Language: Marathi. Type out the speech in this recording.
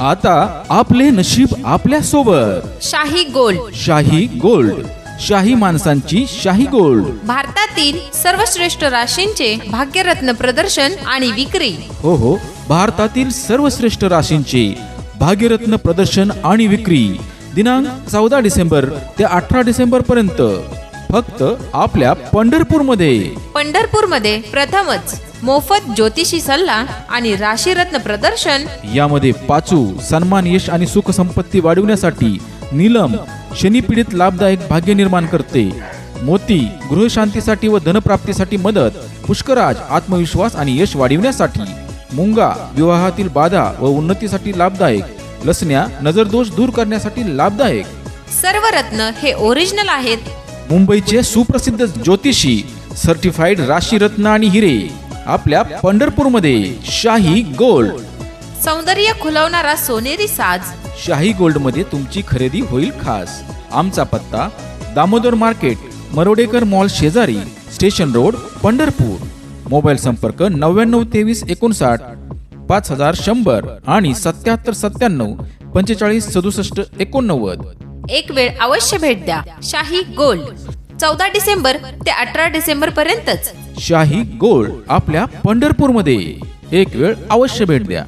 आता आपले नशीब आपल्यासोबत. शाही गोल्ड. शाही गोल्ड. शाही माणसांची शाही गोल्ड. भारतातील सर्वश्रेष्ठ राशींचे भाग्यरत्न प्रदर्शन आणि विक्री. हो हो. भारतातील सर्वश्रेष्ठ राशींचे भाग्यरत्न प्रदर्शन आणि विक्री दिनांक चौदा डिसेंबर ते अठरा डिसेंबर पर्यंत. फक्त आपल्या पंढरपूरमध्ये. पंढरपूरमध्ये प्रथमच. मोफत ज्योतिषी सल्ला आणि राशीरत्न प्रदर्शन. यामध्ये पाचू सन्मान यश आणि सुख संपत्ती वाढविण्यासाठी नीलम शनिपीडित लाभदायक भाग्य निर्माण करते. मोती गृहशांतीसाठी व धनप्राप्तीसाठी मदत पुष्कराज आत्मविश्वास आणि यश वाढविण्यासाठी. मुंगा विवाहातील बाधा व उन्नतीसाठी लाभदायक. लसण्या नजरदोष दूर करण्यासाठी लाभदायक. सर्व रत्न हे ओरिजिनल आहेत. मुंबईचे सुप्रसिद्ध ज्योतिषी सर्टिफाईड राशी रत्न आणि हिरे. आपल्या पंढरपूरमध्ये शाही गोल्ड. सौंदर्य खुलवणारा सोनेरी साज. शाही गोल्डमध्ये तुमची खरेदी होईल खास. आमचा पत्ता दामोदर मार्केट मरोडेकर मॉल शेजारी स्टेशन रोड पंढरपूर. मोबाईल संपर्क नव्याण्णव तेवीस एकोणसाठ पाच हजार शंभर आणि सत्याहत्तर सत्त्याण्णव पंचेचाळीस सदुसष्ट एकोणनव्वद. एक वेळ अवश्य भेट द्या. शाही गोल्ड. चौदा डिसेंबर ते अठरा डिसेंबर पर्यंतच. शाही गोल्ड आपल्या पंढरपूरमध्ये. एक वेळ अवश्य भेट द्या.